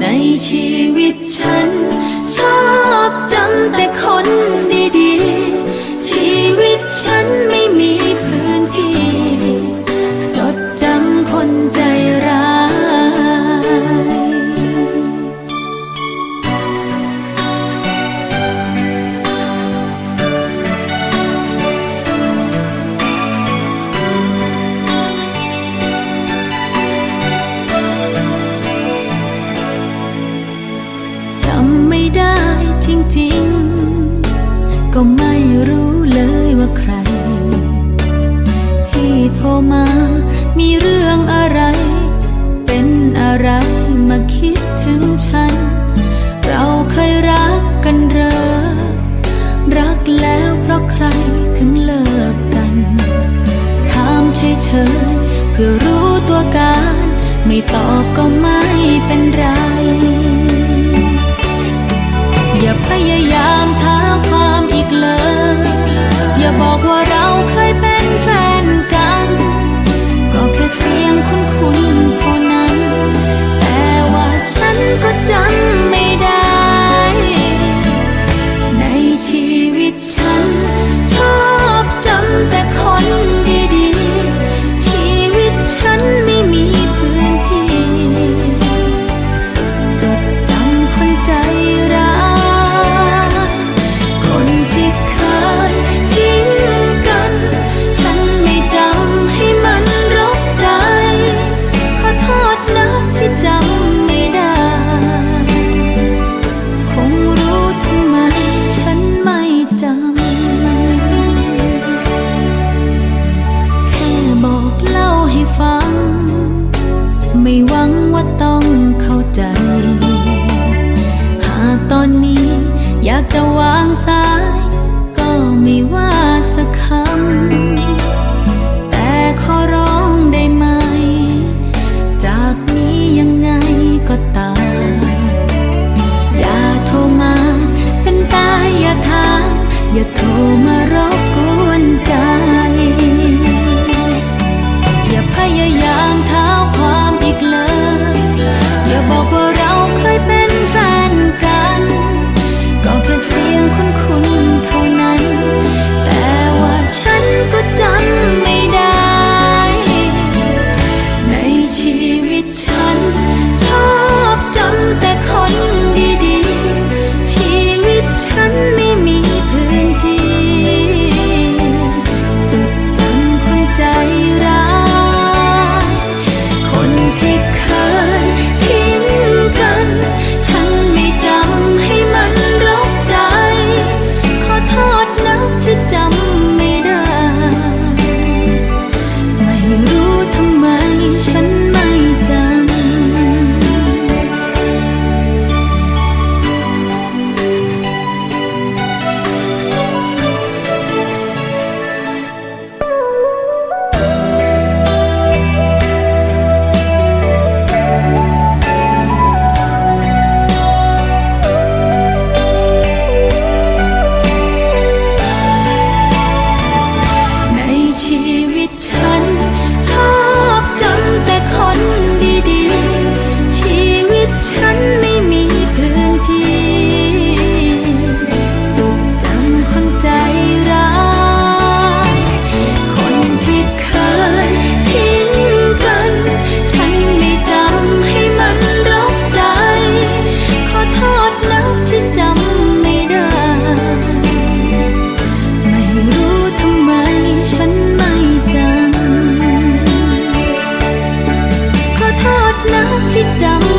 ในชีวิตฉัน ใครที่โทรมา มีเรื่องอะไร เป็นอะไรมาคิดถึงฉัน เราเคยรักกันเหรอ รักแล้วเพราะใครถึงเลิกกันถามเฉยๆเพื่อรู้ตัวการ ไม่ตอบก็ไม่เป็นไร อย่าพยายามท้าความ 哎呀呀 change. ที่จำ